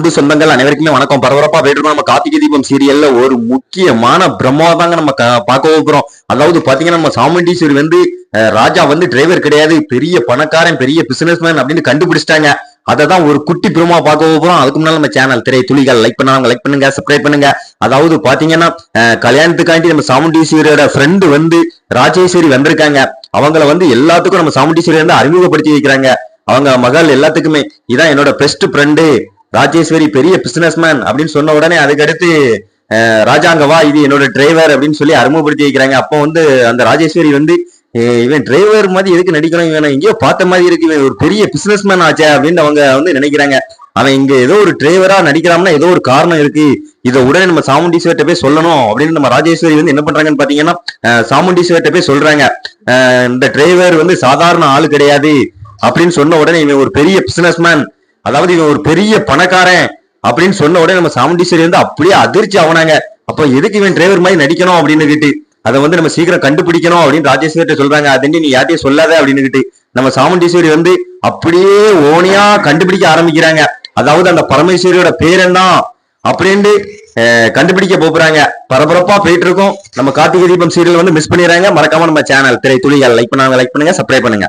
புது சொந்தங்கள் அனைவருக்குமே வணக்கம். பரபரப்பா போயிட்டு நம்ம கார்த்திகை தீபம் சீரியல்ல ஒரு முக்கியமான பிரம்மாதாங்க நம்ம பார்க்க போகிறோம் அதாவது பாத்தீங்கன்னா நம்ம சாமுண்டீஸ்வரி வந்து ராஜா வந்து டிரைவர் கிடையாது. பெரிய பணக்காரன் பெரிய பிசினஸ் மேன் அப்படின்னு கண்டுபிடிச்சிட்டாங்க. அதை தான் ஒரு குட்டி பிரமா பார்க்க போகிறோம் அதுக்கு முன்னால நம்ம சேனல் திரை துளிகள் லைக் பண்ணாங்க லைக் பண்ணுங்க சப்ஸ்கிரைப் பண்ணுங்க. அதாவது பாத்தீங்கன்னா கல்யாணத்துக்காண்டி நம்ம சாமுண்டீஸ்வரியோட ஃப்ரெண்டு வந்து ராஜேஸ்வரி வந்திருக்காங்க. அவங்கள வந்து எல்லாத்துக்கும் நம்ம சாமுண்டீஸ்வரி வந்து அறிமுகப்படுத்தி வைக்கிறாங்க. அவங்க மகள் எல்லாத்துக்குமே. இதான் என்னோட பெஸ்ட் ஃப்ரெண்டு ராஜேஸ்வரி பெரிய பிசினஸ் மேன் அப்படின்னு சொன்ன உடனே அதுக்கடுத்து ராஜாங்கவா இது என்னோட டிரைவர் அப்படின்னு சொல்லி அறிமுகப்படுத்தி வைக்கிறாங்க. அப்போ வந்து அந்த ராஜேஸ்வரி வந்து இவன் டிரைவர் மாதிரி எதுக்கு நடிக்கணும்? இவன் எங்கேயோ பார்த்த மாதிரி இருக்கு. இவன் ஒரு பெரிய பிசினஸ் மேன் ஆச்சே அப்படின்னு அவங்க வந்து நினைக்கிறாங்க. அவன் இங்க ஏதோ ஒரு டிரைவரா நடிக்கிறான்னா ஏதோ ஒரு காரணம் இருக்கு. இதை உடனே நம்ம சாமுண்டீஸ்வர்கிட்ட போய் சொல்லணும் அப்படின்னு நம்ம ராஜேஸ்வரி வந்து என்ன பண்றாங்கன்னு பாத்தீங்கன்னா அஹ், சாமுண்டீஸ்வர்கிட்ட போய் சொல்றாங்க. இந்த டிரைவர் வந்து சாதாரண ஆளு கிடையாது அப்படின்னு சொன்ன உடனே இவன் ஒரு பெரிய பிசினஸ் மேன் அதாவது இவன் ஒரு பெரிய பணக்காரன் அப்படின்னு சொன்ன உடனே நம்ம சாமுண்டீஸ்வரி வந்து அப்படியே அதிர்ச்சி ஆகுனாங்க. அப்ப எதுக்கு இவன் டிரைவர் மாதிரி நடிக்கணும் அப்படின்னு கிட்டு அதை வந்து நம்ம சீக்கிரம் கண்டுபிடிக்கணும் அப்படின்னு ராஜேஸ்வரி சொல்றாங்க. அது நீ யார்ட்டையும் சொல்லாத அப்படின்னு கிட்டு நம்ம சாமுண்டீஸ்வரி வந்து அப்படியே ஓனியா கண்டுபிடிக்க ஆரம்பிக்கிறாங்க. அதாவது அந்த பரமேஸ்வரியோட பேர் என்ன அப்படின்ட்டு கண்டுபிடிக்க போறாங்க. பரபரப்பா போயிட்டு இருக்கோம். நம்ம கார்த்திகை தீபம் சீரியல் வந்து மிஸ் பண்ணிடுறாங்க. மறக்காம நம்ம சேனல் திரை துளிகள் லைக் பண்ணாங்க லைக் பண்ணுங்க சப்ஸ்கிரைப் பண்ணுங்க.